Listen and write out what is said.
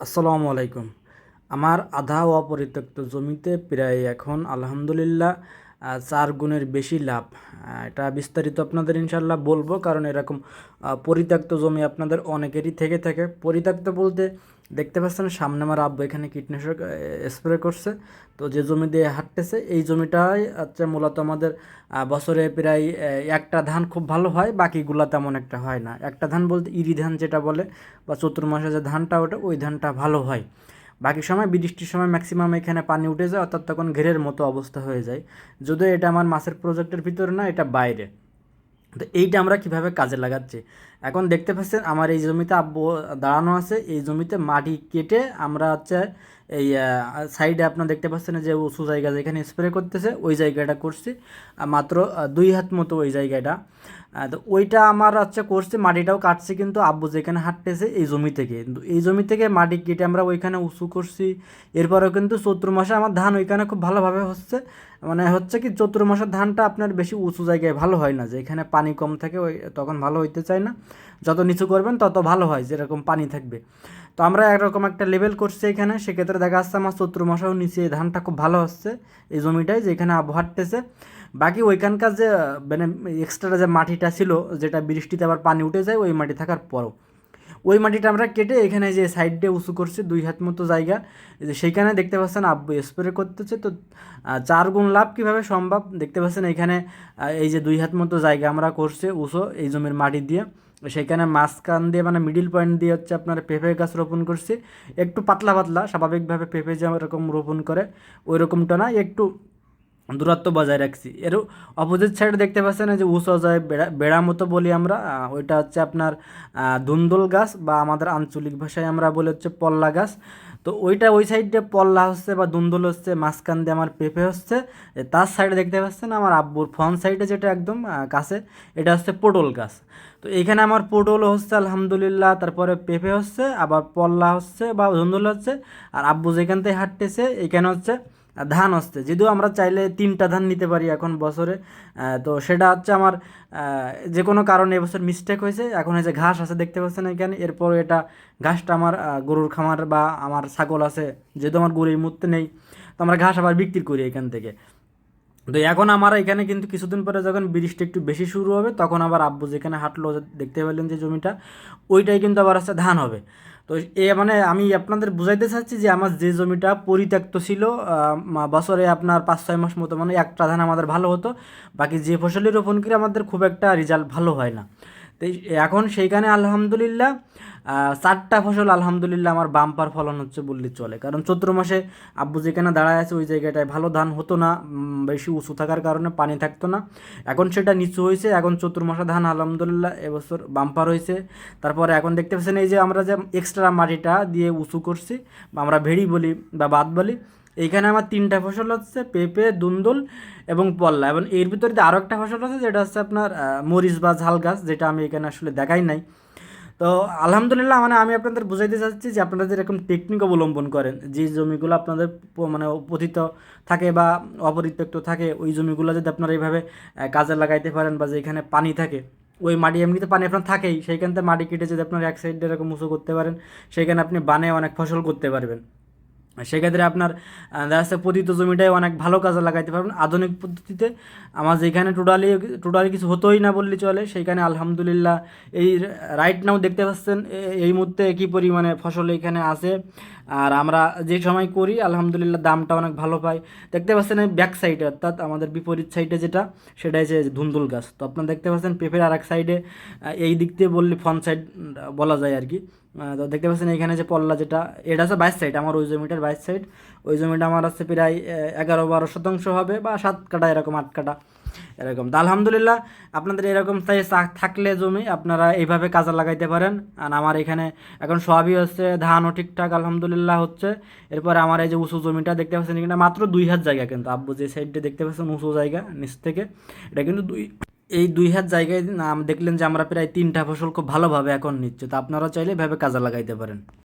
আসসালামু আলাইকুম। আমার আধা অপরিত্যক্ত জমিতে প্রায় এখন আলহামদুলিল্লাহ চার গুণের বেশি লাভ। এটা বিস্তারিত আপনাদের ইনশাল্লাহ বলব, কারণ এরকম পরিত্যক্ত জমি আপনাদের অনেকেরই থেকে থাকে। পরিত্যক্ত বলতে দেখতে পাচ্ছেন, সামনে আমার আব্বু এখানে কীটনাশক স্প্রে করছে। তো যে জমি দিয়ে হাঁটতেছে, এই জমিটাই হচ্ছে মূলত আমাদের বছরে প্রায় একটা ধান খুব ভালো হয়, বাকিগুলা তেমন একটা হয় না। একটা ধান বলতে ইরি ধান যেটা বলে, বা চতুর্মাসে যে ধানটা ওঠে, ওই ধানটা ভালো হয়। বাকি সময় বৃষ্টির সময় ম্যাক্সিমাম এখানে পানি উঠে যায়, অর্থাৎ তখন ঘেরের মতো অবস্থা হয়ে যায়। যদিও এটা আমার মাছের প্রজেক্টের ভিতরে না, এটা বাইরে। তো এইটা আমরা কীভাবে কাজে লাগাচ্ছি? এখন দেখতে পাচ্ছেন আমার এই জমিতে আব্বু দাঁড়ানো আছে। এই জমিতে মাটি কেটে আমরা হচ্ছে এই সাইডে আপনার দেখতে পাচ্ছেন যে উঁচু জায়গা যেখানে স্প্রে করতেছে, ওই জায়গাটা করছি। মাত্র দুই হাত মতো ওই জায়গাটা। তো ওইটা আমার হচ্ছে করছি, মাটিটাও কাটছি কিন্তু আব্বু যেখানে হাঁটতেছে এই জমি থেকে। কিন্তু এই জমি থেকে মাটি কেটে আমরা ওইখানে উঁচু করছি। এরপরেও কিন্তু চৈত্র মাসে আমার ধান ওইখানে খুব ভালোভাবে হচ্ছে। মানে হচ্ছে কি, চৈত্র মাসের ধানটা আপনার বেশি উঁচু জায়গায় ভালো হয় না। যেখানে পানি কম থাকে ওই, তখন ভালো হইতে চায় না। যত নিচু করবেন, তত ভালো হয়, যেরকম পানি থাকবে। তো আমরা একরকম একটা লেভেল করছি এখানে, সেক্ষেত্রে দেখা যাচ্ছে আমার চৈত্র মাসেও নিচে ধানটা খুব ভালো হচ্ছে, এই জমিটায় যেখানে আবহাওয়া হাঁটতেছে। বাকি ওইখানকার যে মানে এক্সট্রা যে মাটিটা ছিল, যেটা বৃষ্টিতে আবার পানি উঠে যায়, ওই মাটি থাকার পরও। ওই মাটিটা আমরা কেটে এখানে যে সাইডে উঁচু করছি, দুই হাত মতো জায়গা যে সেইখানে দেখতে পাচ্ছেন আব্বু স্প্রে করতেছে। তো চার গুণ লাভ কীভাবে সম্ভব? দেখতে পাচ্ছেন এখানে এই যে দুই হাত মতো জায়গা আমরা করছি উঁচু, এই জমির মাটি দিয়ে। সেইখানে মাঝখান দিয়ে মানে মিডিল পয়েন্ট দিয়ে হচ্ছে আপনার পেঁপে গাছ রোপণ করছি। একটু পাতলা পাতলা, স্বাভাবিকভাবে পেঁপে যেরকম রোপণ করে ওই রকমটা না, একটু দূরত্ব বজায় রাখছি। এর অপোজিট সাইডে দেখতে পাচ্ছেন যে উঁচু যায় বেড়া বেড়া মতো বলি আমরা ওইটা হচ্ছে আপনার ধুন্দুল গাছ বা আমাদের আঞ্চলিক ভাষায় আমরা বলি হচ্ছে পল্লা গাছ। তো ওইটা ওই সাইডে পল্লা হচ্ছে বা দুন্দুল হচ্ছে, মাঝখান দিয়ে আমার পেঁপে হচ্ছে। তার সাইডে দেখতে পাচ্ছেন আমার আব্বুর ফ্রন্ট সাইডে যেটা একদম কাছে, এটা হচ্ছে পটল গাছ। তো এখানে আমার পটল হচ্ছে, আলহামদুলিল্লাহ, তারপরে পেঁপে হচ্ছে, আবার পল্লা হচ্ছে বা ধুন্দুল হচ্ছে, আর আব্বু যেখান থেকে হাঁটতেছে, এখানে হচ্ছে ধান হচ্ছে। যদিও আমরা চাইলে তিনটা ধান নিতে পারি এখন বছরে তো সেটা হচ্ছে আমার যে কোনো কারণে এবছর মিস্টেক হয়েছে। এখন যে ঘাস আছে, দেখতে পাচ্ছেন এখানে, এরপর এটা ঘাসটা আমার গরুর খামার বা আমার ছাগল আছে, যেহেতু আমার গরু এই মূর্তি নেই, তো আমরা ঘাস আবার বিক্রি করি এখান থেকে। তো এখন আমার এখানে কিন্তু কিছুদিন পরে যখন বৃষ্টি একটু বেশি শুরু হবে, তখন আবার আব্বু যেখানে হাঁটলো দেখতে পেলেন যে জমিটা, ওইটাই কিন্তু আবার হচ্ছে ধান হবে। তো এ মানে আমি আপনাদের বুঝাইতে চাচ্ছি যে আমার যে জমিটা পরিত্যক্ত ছিল বছরে আপনার পাঁচ, ছয় মাস মতো মানে একটা ধান আমাদের ভালো হতো, বাকি যে ফসলই রোপণ করে আমাদের খুব একটা রেজাল্ট ভালো হয় না। তো এখন সেইখানে আলহামদুলিল্লাহ চারটা ফসল আলহামদুলিল্লাহ আমার বাম্পার ফলন হচ্ছে বললে চলে। কারণ চৈত্র মাসে আব্বু যেখানে দাঁড়ায় আছে, ওই জায়গাটায় ভালো ধান হতো না বেশি উঁচু থাকার কারণে পানি থাকতো না। এখন সেটা নিচু হয়েছে, এখন চতুর মাসে ধান আলহামদুলিল্লাহ এবছর বাম্পার হয়েছে। তারপরে এখন দেখতে পাচ্ছেন এই যে আমরা যে এক্সট্রা মাটিটা দিয়ে উঁচু করছি, বা আমরা ভেড়ি বলি বা বাদ বলি, এইখানে আমার তিনটা ফসল হচ্ছে, পেঁপে, দুন্দুল এবং পল্লা। এবং এর ভিতরে আরও একটা ফসল আছে, যেটা হচ্ছে আপনার মরিচ বা ঝাল গাছ, যেটা আমি এখানে আসলে দেখাই নাই। তো আলহামদুলিল্লাহ মানে আমি আপনাদের বুঝাইতে চাচ্ছি যে আপনারা যেরকম টেকনিক অবলম্বন করেন, যে জমিগুলো আপনাদের মানে পতিত থাকে বা অপরিত্যক্ত থাকে, ওই জমিগুলো যদি আপনারা এইভাবে কাজে লাগাইতে পারেন বা যেখানে পানি থাকে, ওই মাটি এমনিতে পানি আপনার থাকেই, সেইখান থেকে মাটি কেটে যদি আপনার এক সাইডে এরকম উঁচু করতে পারেন, সেইখানে আপনি বানে অনেক ফসল করতে পারবেন। সেক্ষেত্রে আপনার দেখা যাচ্ছে পতিত জমিটাই অনেক ভালো কাজে লাগাইতে পারবেন। আধুনিক পদ্ধতিতে আমার যেখানে টোটালি টোটালি কিছু হতোই না বললে চলে, সেইখানে আলহামদুলিল্লাহ এই রাইট নাও দেখতে পাচ্ছেন এই মুহূর্তে কী পরিমাণে ফসল এখানে আছে। আর আমরা যে সময় করি, আলহামদুলিল্লাহ দামটা অনেক ভালো পাই। দেখতে পাচ্ছেন এই ব্যাক সাইডে অর্থাৎ আমাদের বিপরীত সাইডে যেটা সেটা হচ্ছে ধুন্দুল গাছ। তো আপনারা দেখতে পাচ্ছেন পেঁপের আর এক সাইডে এই দিক দিয়ে বললে ফ্রন্ট সাইড বলা যায় আর কি। তো দেখতে পাচ্ছেন এখানে যে পল্লা যেটা, এটা হচ্ছে বাইশ সাইড আমার ওই জমিটার বাইশ সাইড ওই জমিটা আমার হচ্ছে প্রায় এগারো বারো শতাংশ হবে বা সাত কাটা, এরকম আট কাটা, এরকম। তো আলহামদুলিল্লাহ, আপনাদের এরকম সাইজ থাকলে জমি আপনারা এইভাবে কাজে লাগাইতে পারেন। আর আমার এখানে এখন সবই হচ্ছে ধানও ঠিকঠাক, আলহামদুলিল্লাহ হচ্ছে। এরপরে আমার এই যে উঁচু জমিটা দেখতে পাচ্ছেন এখানে মাত্র দুই হাত জায়গা কিন্তু। আব্বু যে সাইডে দেখতে পাচ্ছেন, উঁচু জায়গা, নিচ থেকে। এটা কিন্তু দুই এই দুই হাত জায়গায় দেখলেন যে আমরা প্রায় তিনটা ফসল খুব ভালোভাবে এখন নিচ্ছে। তো আপনারা চাইলে এভাবে কাজে লাগাইতে পারেন।